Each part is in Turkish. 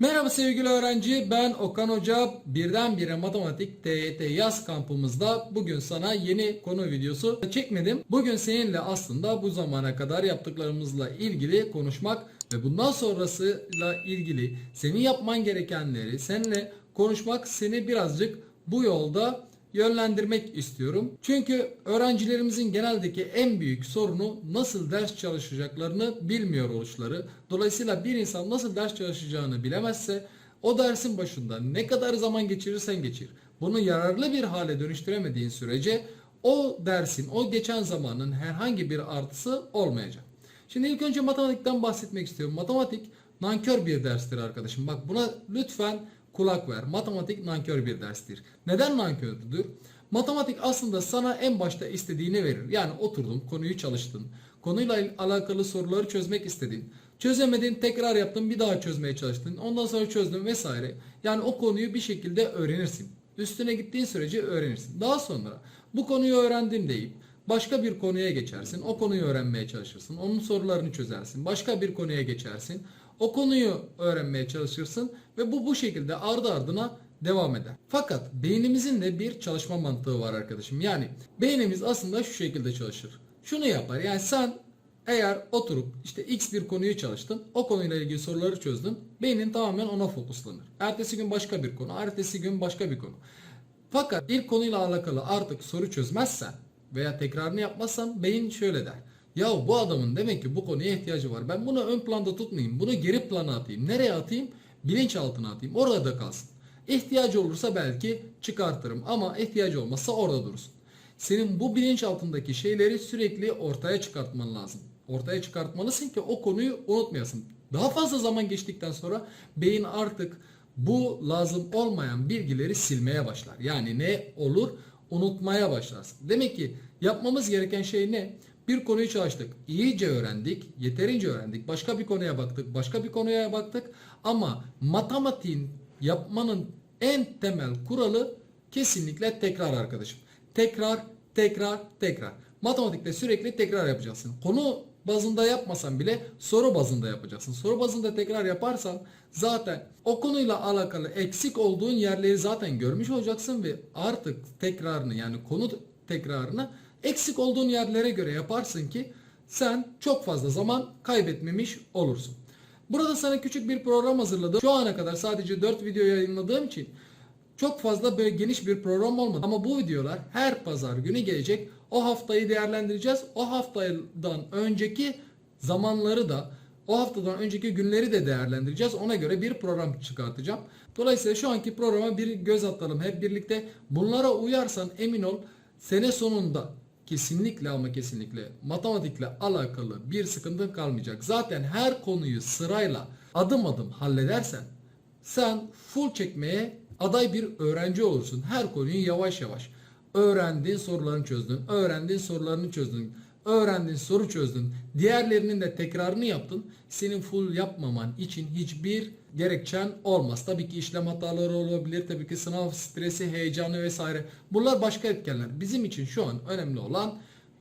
Merhaba sevgili öğrenci ben Okan Hoca birdenbire matematik TYT yaz kampımızda bugün sana yeni konu videosu çekmedim. Bugün seninle aslında bu zamana kadar yaptıklarımızla ilgili konuşmak ve bundan sonrasıyla ilgili senin yapman gerekenleri seninle konuşmak seni birazcık bu yolda yönlendirmek istiyorum. Çünkü öğrencilerimizin geneldeki en büyük sorunu nasıl ders çalışacaklarını bilmiyor oluşları. Dolayısıyla bir insan nasıl ders çalışacağını bilemezse o dersin başında ne kadar zaman geçirirsen geçir. Bunu yararlı bir hale dönüştüremediğin sürece o dersin, o geçen zamanın herhangi bir artısı olmayacak. Şimdi ilk önce matematikten bahsetmek istiyorum. Matematik nankör bir derstir arkadaşım. Bak buna lütfen kulak ver. Matematik nankör bir derstir. Neden nankördür? Matematik aslında sana en başta istediğini verir. Yani oturdun, konuyu çalıştın. Konuyla alakalı soruları çözmek istedin. Çözemedin, tekrar yaptın, bir daha çözmeye çalıştın. Ondan sonra çözdün vesaire. Yani o konuyu bir şekilde öğrenirsin. Üstüne gittiğin sürece öğrenirsin. Daha sonra bu konuyu öğrendim deyip başka bir konuya geçersin. O konuyu öğrenmeye çalışırsın. Onun sorularını çözersin. Başka bir konuya geçersin. O konuyu öğrenmeye çalışırsın ve bu bu şekilde ardı ardına devam eder. Fakat beynimizin de bir çalışma mantığı var arkadaşım. Yani beynimiz aslında şu şekilde çalışır. Şunu yapar. Yani sen eğer oturup işte x bir konuyu çalıştın, o konuyla ilgili soruları çözdün, beynin tamamen ona fokuslanır. Ertesi gün başka bir konu, ertesi gün başka bir konu. Fakat ilk konuyla alakalı artık soru çözmezsen veya tekrarını yapmazsan beyin şöyle der. Ya bu adamın demek ki bu konuya ihtiyacı var. Ben bunu ön planda tutmayayım. Bunu geri plana atayım. Nereye atayım? Bilinçaltına atayım. Orada kalsın. İhtiyacı olursa belki çıkartırım ama ihtiyacı olmazsa orada dursun. Senin bu bilinçaltındaki şeyleri sürekli ortaya çıkartman lazım. Ortaya çıkartmalısın ki o konuyu unutmayasın. Daha fazla zaman geçtikten sonra beyin artık bu lazım olmayan bilgileri silmeye başlar. Yani ne olur? Unutmaya başlarsın. Demek ki yapmamız gereken şey ne? Bir konuyu çalıştık. iyice öğrendik. Yeterince öğrendik. Başka bir konuya baktık. Başka bir konuya baktık. Ama matematiğin yapmanın en temel kuralı kesinlikle tekrar arkadaşım. Tekrar, tekrar, tekrar. Matematikte sürekli tekrar yapacaksın. Konu bazında yapmasan bile soru bazında yapacaksın. Soru bazında tekrar yaparsan zaten o konuyla alakalı eksik olduğun yerleri zaten görmüş olacaksın ve artık tekrarını yani konu tekrarını eksik olduğun yerlere göre yaparsın ki sen çok fazla zaman kaybetmemiş olursun. Burada sana küçük bir program hazırladım. Şu ana kadar sadece 4 video yayınladığım için çok fazla böyle geniş bir program olmadı. Ama bu videolar her pazar günü gelecek. O haftayı değerlendireceğiz. O haftadan önceki zamanları da o haftadan önceki günleri de değerlendireceğiz. Ona göre bir program çıkartacağım. Dolayısıyla şu anki programa bir göz atalım hep birlikte. Bunlara uyarsan emin ol sene sonunda kesinlikle ama kesinlikle matematikle alakalı bir sıkıntın kalmayacak. Zaten her konuyu sırayla adım adım halledersen sen full çekmeye aday bir öğrenci olursun. Her konuyu yavaş yavaş öğrendin sorularını çözdün, öğrendin sorularını çözdün, öğrendin soru çözdün, diğerlerinin de tekrarını yaptın. Senin full yapmaman için hiçbir gerekçen olmaz. Tabii ki işlem hataları olabilir, tabii ki sınav stresi, heyecanı vesaire. Bunlar başka etkenler. Bizim için şu an önemli olan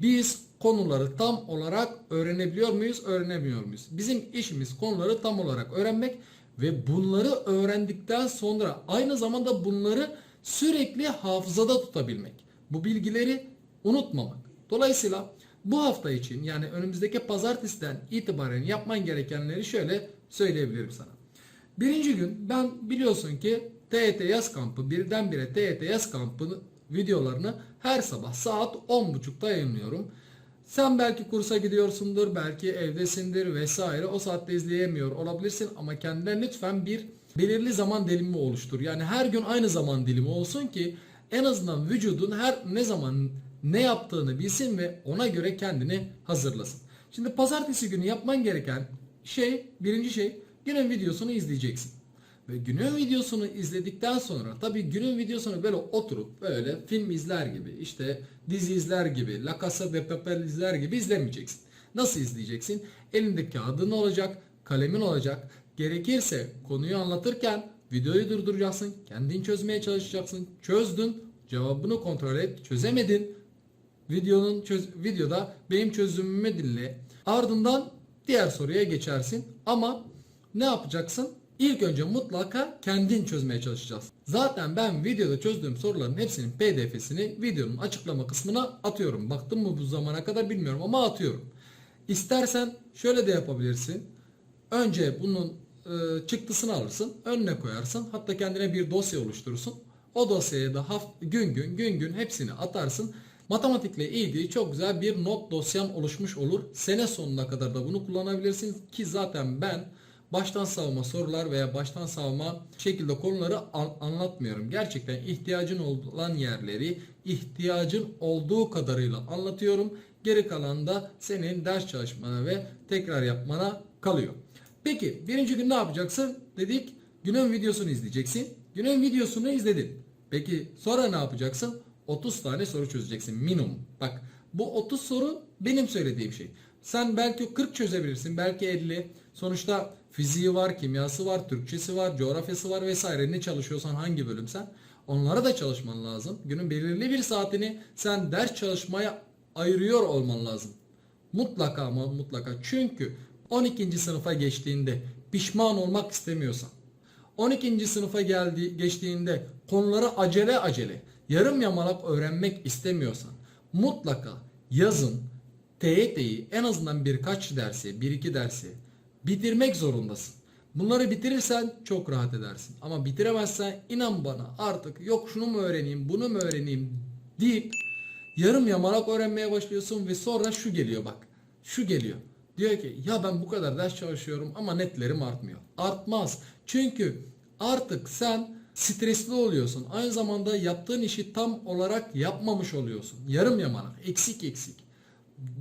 biz konuları tam olarak öğrenebiliyor muyuz, öğrenemiyor muyuz? Bizim işimiz konuları tam olarak öğrenmek ve bunları öğrendikten sonra aynı zamanda bunları sürekli hafızada tutabilmek. Bu bilgileri unutmamak. Dolayısıyla bu hafta için yani önümüzdeki pazartesiden itibaren yapman gerekenleri şöyle söyleyebilirim sana. Birinci gün ben biliyorsun ki TET yaz kampı birdenbire TET yaz kampı videolarını her sabah saat 10.30'da yayınlıyorum. Sen belki kursa gidiyorsundur, belki evdesindir vesaire. O saatte izleyemiyor olabilirsin ama kendine lütfen bir belirli zaman dilimi oluştur. Yani her gün aynı zaman dilimi olsun ki en azından vücudun her ne zaman ne yaptığını bilsin ve ona göre kendini hazırlasın. Şimdi pazartesi günü yapman gereken şey, birinci şey günün videosunu izleyeceksin. Ve günün videosunu izledikten sonra tabii günün videosunu böyle oturup böyle film izler gibi işte dizi izler gibi La Casa de Papel izler gibi izlemeyeceksin. Nasıl izleyeceksin? Elinde kağıdın olacak, kalemin olacak. Gerekirse konuyu anlatırken videoyu durduracaksın. Kendin çözmeye çalışacaksın. Çözdün. Cevabını kontrol et. Çözemedin. Videonun çöz, videoda benim çözümümü dinle. Ardından diğer soruya geçersin. Ama ne yapacaksın? İlk önce mutlaka kendin çözmeye çalışacağız. Zaten ben videoda çözdüğüm soruların hepsinin pdf'sini videonun açıklama kısmına atıyorum. Baktım mı bu zamana kadar bilmiyorum ama atıyorum. İstersen şöyle de yapabilirsin. Önce bunun e, çıktısını alırsın, önüne koyarsın. Hatta kendine bir dosya oluşturursun. O dosyaya da haft gün gün gün gün hepsini atarsın. Matematikle ilgili çok güzel bir not dosyan oluşmuş olur. Sene sonuna kadar da bunu kullanabilirsin ki zaten ben baştan savma sorular veya baştan savma şekilde konuları an- anlatmıyorum. Gerçekten ihtiyacın olan yerleri ihtiyacın olduğu kadarıyla anlatıyorum. Geri kalan da senin ders çalışmana ve tekrar yapmana kalıyor. Peki birinci gün ne yapacaksın? Dedik günün videosunu izleyeceksin. Günün videosunu izledin. Peki sonra ne yapacaksın? 30 tane soru çözeceksin minimum. Bak bu 30 soru benim söylediğim şey. Sen belki 40 çözebilirsin, belki 50. Sonuçta fiziği var, kimyası var, Türkçesi var, coğrafyası var vesaire. Ne çalışıyorsan hangi bölümsen onlara da çalışman lazım. Günün belirli bir saatini sen ders çalışmaya ayırıyor olman lazım. Mutlaka ama mutlaka. Çünkü 12. sınıfa geçtiğinde pişman olmak istemiyorsan 12. sınıfa geldi, geçtiğinde konuları acele acele, yarım yamalak öğrenmek istemiyorsan mutlaka yazın TYT'yi en azından birkaç dersi, bir iki dersi bitirmek zorundasın. Bunları bitirirsen çok rahat edersin. Ama bitiremezsen inan bana artık yok şunu mu öğreneyim, bunu mu öğreneyim deyip yarım yamalak öğrenmeye başlıyorsun ve sonra şu geliyor bak. Şu geliyor. Diyor ki ya ben bu kadar ders çalışıyorum ama netlerim artmıyor. Artmaz. Çünkü artık sen stresli oluyorsun. Aynı zamanda yaptığın işi tam olarak yapmamış oluyorsun. Yarım yamalak, eksik eksik.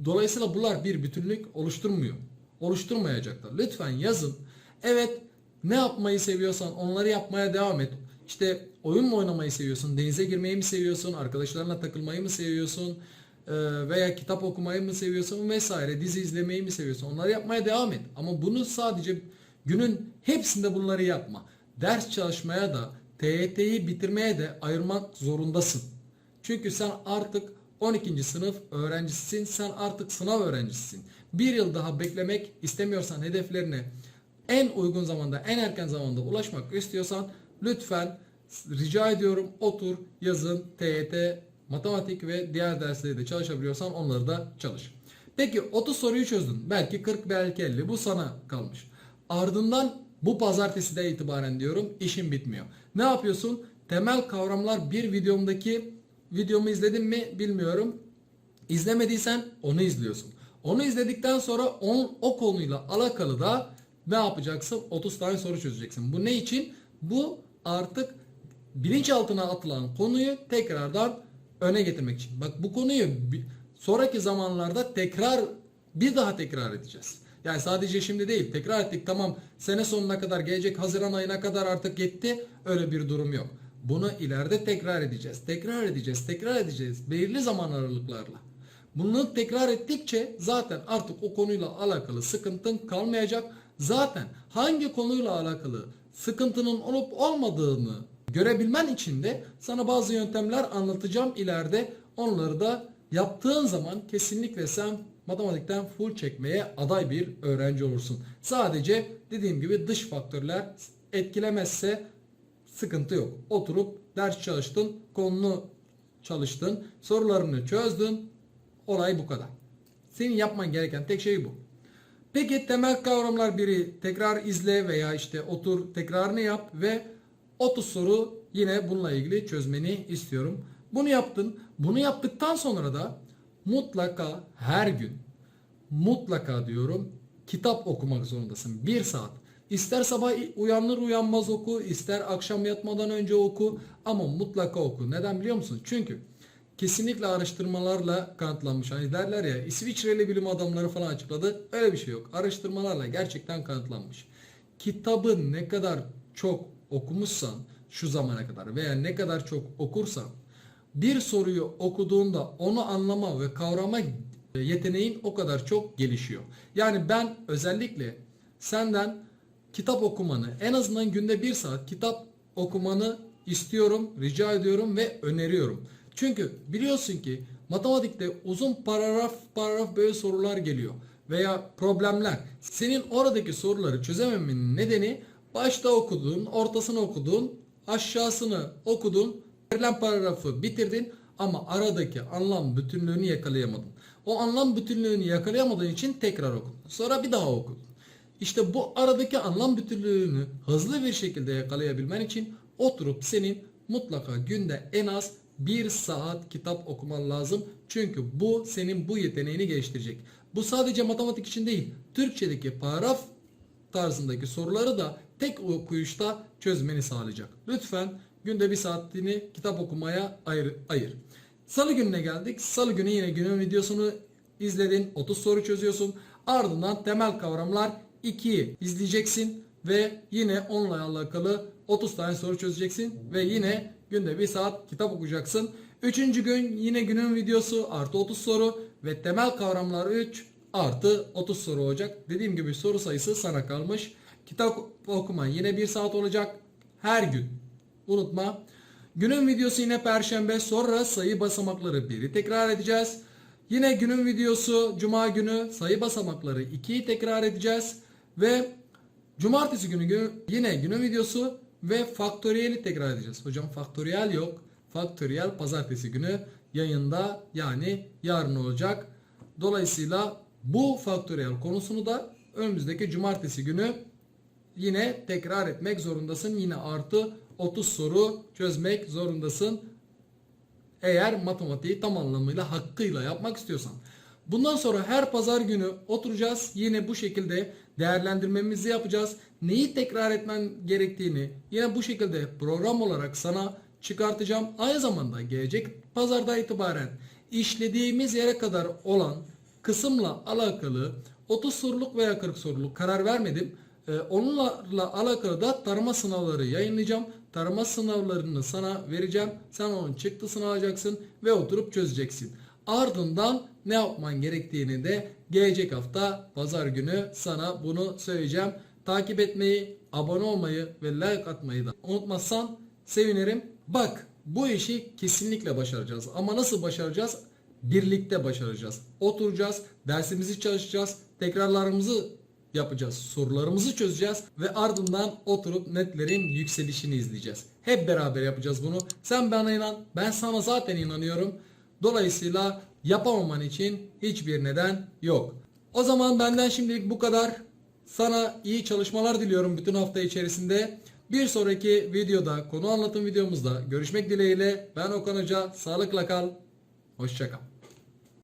Dolayısıyla bunlar bir bütünlük oluşturmuyor. Oluşturmayacaklar. Lütfen yazın. Evet ne yapmayı seviyorsan onları yapmaya devam et. İşte oyun mu oynamayı seviyorsun? Denize girmeyi mi seviyorsun? Arkadaşlarına takılmayı mı seviyorsun? Ee, veya kitap okumayı mı seviyorsun vesaire dizi izlemeyi mi seviyorsun onları yapmaya devam et ama bunu sadece günün hepsinde bunları yapma ders çalışmaya da TYT'yi bitirmeye de ayırmak zorundasın çünkü sen artık 12. sınıf öğrencisisin sen artık sınav öğrencisisin bir yıl daha beklemek istemiyorsan hedeflerine en uygun zamanda en erken zamanda ulaşmak istiyorsan lütfen rica ediyorum otur yazın TYT matematik ve diğer dersleri de çalışabiliyorsan onları da çalış. Peki 30 soruyu çözdün. Belki 40 belki 50 bu sana kalmış. Ardından bu pazartesi de itibaren diyorum işin bitmiyor. Ne yapıyorsun? Temel kavramlar bir videomdaki videomu izledin mi bilmiyorum. İzlemediysen onu izliyorsun. Onu izledikten sonra on, o konuyla alakalı da ne yapacaksın? 30 tane soru çözeceksin. Bu ne için? Bu artık bilinçaltına atılan konuyu tekrardan öne getirmek için. Bak bu konuyu sonraki zamanlarda tekrar bir daha tekrar edeceğiz. Yani sadece şimdi değil tekrar ettik tamam sene sonuna kadar gelecek Haziran ayına kadar artık yetti öyle bir durum yok. Bunu ileride tekrar edeceğiz. Tekrar edeceğiz. Tekrar edeceğiz. Belirli zaman aralıklarla. Bunu tekrar ettikçe zaten artık o konuyla alakalı sıkıntın kalmayacak. Zaten hangi konuyla alakalı sıkıntının olup olmadığını görebilmen için de sana bazı yöntemler anlatacağım ileride. Onları da yaptığın zaman kesinlikle sen matematikten full çekmeye aday bir öğrenci olursun. Sadece dediğim gibi dış faktörler etkilemezse sıkıntı yok. Oturup ders çalıştın, konunu çalıştın, sorularını çözdün. Olay bu kadar. Senin yapman gereken tek şey bu. Peki temel kavramlar biri tekrar izle veya işte otur tekrarını yap ve 30 soru yine bununla ilgili çözmeni istiyorum. Bunu yaptın. Bunu yaptıktan sonra da mutlaka her gün mutlaka diyorum kitap okumak zorundasın. Bir saat. İster sabah uyanır uyanmaz oku, ister akşam yatmadan önce oku ama mutlaka oku. Neden biliyor musun? Çünkü kesinlikle araştırmalarla kanıtlanmış. Hani derler ya İsviçreli bilim adamları falan açıkladı. Öyle bir şey yok. Araştırmalarla gerçekten kanıtlanmış. Kitabı ne kadar çok okumuşsan şu zamana kadar veya ne kadar çok okursan bir soruyu okuduğunda onu anlama ve kavrama yeteneğin o kadar çok gelişiyor. Yani ben özellikle senden kitap okumanı en azından günde bir saat kitap okumanı istiyorum, rica ediyorum ve öneriyorum. Çünkü biliyorsun ki matematikte uzun paragraf paragraf böyle sorular geliyor veya problemler. Senin oradaki soruları çözememenin nedeni Başta okudun, ortasını okudun, aşağısını okudun, verilen paragrafı bitirdin ama aradaki anlam bütünlüğünü yakalayamadın. O anlam bütünlüğünü yakalayamadığın için tekrar okudun. Sonra bir daha okudun. İşte bu aradaki anlam bütünlüğünü hızlı bir şekilde yakalayabilmen için oturup senin mutlaka günde en az bir saat kitap okuman lazım. Çünkü bu senin bu yeteneğini geliştirecek. Bu sadece matematik için değil. Türkçedeki paragraf tarzındaki soruları da tek okuyuşta çözmeni sağlayacak. Lütfen günde bir saatini kitap okumaya ayır. ayır. Salı gününe geldik. Salı günü yine günün videosunu izledin. 30 soru çözüyorsun. Ardından temel kavramlar 2'yi izleyeceksin ve yine onunla alakalı 30 tane soru çözeceksin ve yine günde bir saat kitap okuyacaksın. Üçüncü gün yine günün videosu artı 30 soru ve temel kavramlar 3 artı 30 soru olacak. Dediğim gibi soru sayısı sana kalmış. Kitap okuman yine bir saat olacak. Her gün. Unutma. Günün videosu yine perşembe. Sonra sayı basamakları 1'i tekrar edeceğiz. Yine günün videosu cuma günü sayı basamakları 2'yi tekrar edeceğiz. Ve cumartesi günü gü- yine günün videosu ve faktöriyeli tekrar edeceğiz. Hocam faktöriyel yok. Faktöriyel pazartesi günü yayında yani yarın olacak. Dolayısıyla bu faktöriyel konusunu da önümüzdeki cumartesi günü yine tekrar etmek zorundasın. Yine artı 30 soru çözmek zorundasın. Eğer matematiği tam anlamıyla hakkıyla yapmak istiyorsan. Bundan sonra her pazar günü oturacağız. Yine bu şekilde değerlendirmemizi yapacağız. Neyi tekrar etmen gerektiğini yine bu şekilde program olarak sana çıkartacağım. Aynı zamanda gelecek pazarda itibaren işlediğimiz yere kadar olan kısımla alakalı 30 soruluk veya 40 soruluk karar vermedim. Ee, onunla alakalı da tarama sınavları yayınlayacağım. Tarama sınavlarını sana vereceğim. Sen onun çıktısını alacaksın ve oturup çözeceksin. Ardından ne yapman gerektiğini de gelecek hafta pazar günü sana bunu söyleyeceğim. Takip etmeyi, abone olmayı ve like atmayı da unutmazsan sevinirim. Bak bu işi kesinlikle başaracağız. Ama nasıl başaracağız? Birlikte başaracağız. Oturacağız, dersimizi çalışacağız, tekrarlarımızı yapacağız. Sorularımızı çözeceğiz ve ardından oturup netlerin yükselişini izleyeceğiz. Hep beraber yapacağız bunu. Sen bana inan, ben sana zaten inanıyorum. Dolayısıyla yapamaman için hiçbir neden yok. O zaman benden şimdilik bu kadar. Sana iyi çalışmalar diliyorum bütün hafta içerisinde. Bir sonraki videoda konu anlatım videomuzda görüşmek dileğiyle. Ben Okan Hoca. Sağlıkla kal. Hoşça kal.